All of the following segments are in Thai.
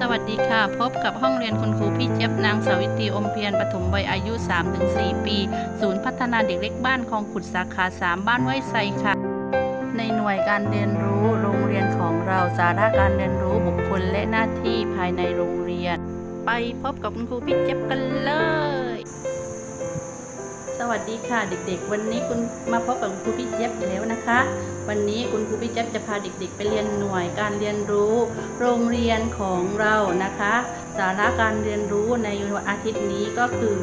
สวัสดีค่ะ พบกับห้องเรียนคุณครูพี่เจี๊ยบนางสาวิตรีอมเพียรปฐมวัยอายุ 3-4 ปี ศูนย์พัฒนาเด็กเล็กบ้านคลองขุดสาขา 3 บ้านไว้ไซค่ะ ในหน่วยการเรียนรู้โรงเรียนของเราสาระการเรียนรู้บุคคลและหน้าที่ภายในโรงเรียน ไปพบกับคุณครูพี่เจี๊ยบกันเลย สวัสดีค่ะเด็กๆ วันนี้คุณมาพบกับคุณครูพี่เจี๊ยบแล้วนะคะ วันนี้คุณครูพี่เจี๊ยบจะพาเด็กๆ ไปเรียนหน่วยการเรียนรู้ โรงเรียนของเรานะคะ สาระการเรียนรู้ในวันอาทิตย์นี้ก็คือ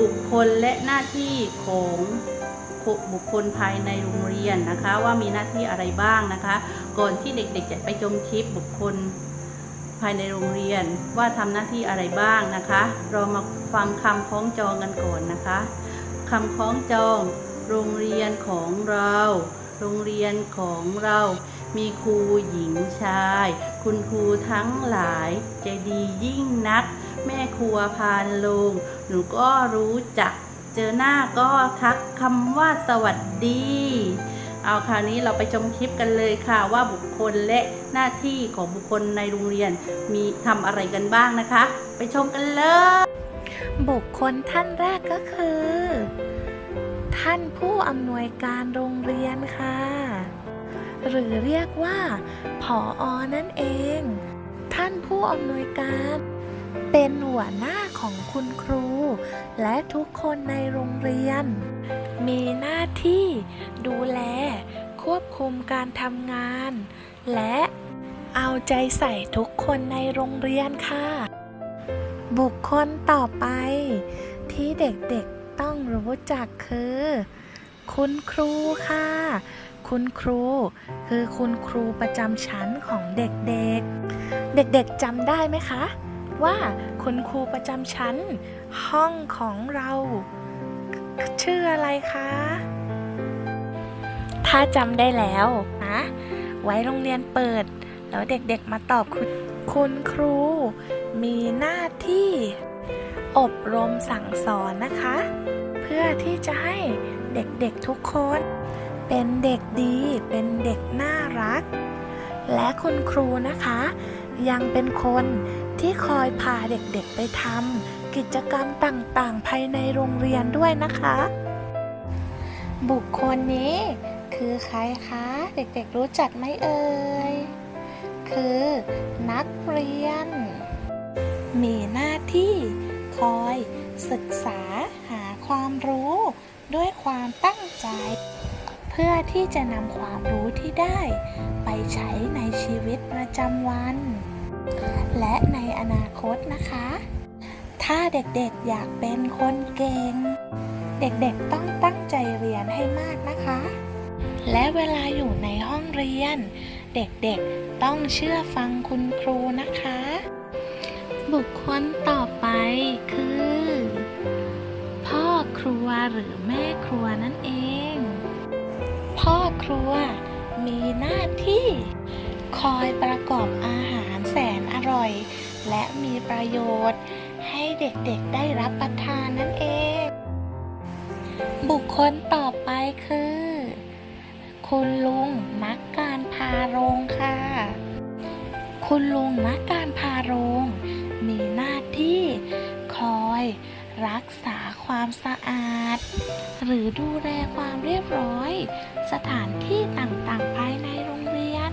บุคคลและหน้าที่ของบุคคลภายในโรงเรียนนะคะ ว่ามีหน้าที่อะไรบ้างนะคะ ก่อนที่เด็กๆ จะไปชมคลิปบุคคลภายในโรงเรียนว่าทำหน้าที่อะไรบ้างนะคะ เรามาฟังคำคล้องจองกันก่อนนะคะ คำคล้องจอง โรงเรียนของเรา โรงเรียนของเรา มีครูหญิงชาย คุณครูทั้งหลายใจดียิ่งนัก แม่ครัวพานลง หนูก็รู้จัก เจอหน้าก็ทักคำว่าสวัสดี เอาคราวนี้เราไปชมคลิปกันเลยค่ะว่าบุคคลและหน้าที่ของบุคคลในโรงเรียนมีทำอะไรกันบ้างนะคะ ไปชมกันเลย บุคคลท่านแรกก็คือ ท่านผู้อำนวยการโรงเรียนค่ะ หรือเรียกว่าผออนั่นเอง ท่านผู้อำนวยการ เป็นหัวหน้าของคุณครู และทุกคนในโรงเรียน มีหน้าที่ดูแล ควบคุมการทำงาน และเอาใจใส่ทุกคนในโรงเรียนค่ะ บุคคลต่อไป ที่เด็กๆต้องรู้จักคือ คุณครูค่ะ คุณครูคือคุณครูประจำชั้นของเด็กๆ เด็กๆจำได้ไหมคะ ว่าคุณครูประจำชั้น ห้องของเรา ชื่ออะไรคะ ถ้าจำได้แล้วนะไว้โรงเรียนเปิด แล้วเด็กๆมาตอบคุณคุณครู มีหน้าที่ อบรมสั่งสอนนะคะ เพื่อที่จะให้เด็กๆทุกคน เป็นเด็กดีเป็นเด็กน่ารัก และคุณครูนะคะ ยังเป็นคนที่คอยพาเด็กๆไปทำกิจกรรมต่างๆ ภายในโรงเรียนด้วยนะคะ บุคคลนี้คือใครคะ เด็กๆรู้จักไหมเอ่ย คือนักเรียน มีหน้าที่คอยศึกษาหาความรู้ ด้วยความตั้งใจ เพื่อที่จะนำความรู้ที่ได้ ไปใช้ในชีวิตประจำวัน และในอนาคตนะคะ ถ้าเด็กๆอยากเป็นคนเก่ง เด็กๆต้องตั้งใจเรียนให้มากนะคะ และเวลาอยู่ในห้องเรียน เด็กๆต้องเชื่อฟังคุณครูนะคะ บุคคลต่อไปคือ พ่อครัวหรือแม่ครัวนั่นเอง พ่อครัวมีหน้าที่ คอยประกอบอาหารแสนอร่อย และมีประโยชน์ ให้เด็กๆได้รับประทานนั่นเอง บุคคลต่อไปคือ คุณลุงนักการพาโรงค่ะ คุณลุงนักการพาโรงมีหน้าที่คอย รักษาความสะอาด หรือดูแลความเรียบร้อย สถานที่ต่างๆ ภายในโรงเรียน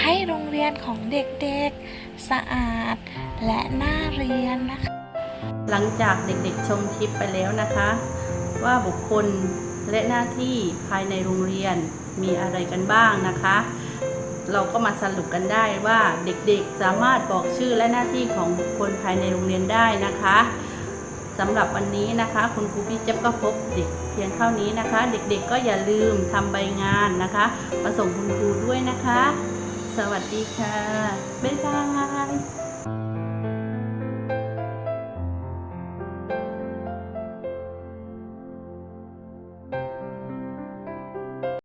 ให้โรงเรียนของเด็กๆ สะอาดและน่าเรียนนะคะ หลังจากเด็กๆชมคลิปไปแล้วนะคะ ว่าบุคคลและหน้าที่ภายในโรงเรียนมีอะไรกันบ้างนะคะ เราก็มาสรุปกันได้ว่าเด็กๆสามารถบอกชื่อและหน้าที่ของบุคคลภายในโรงเรียนได้นะคะ สำหรับวันนี้นะคะ คุณครูพี่เจ็บก็พบเด็กเพียงเท่านี้นะคะ เด็กๆก็อย่าลืมทำใบงานนะคะมาส่งคุณครูด้วยนะคะ สวัสดีค่ะ บ๊ายบาย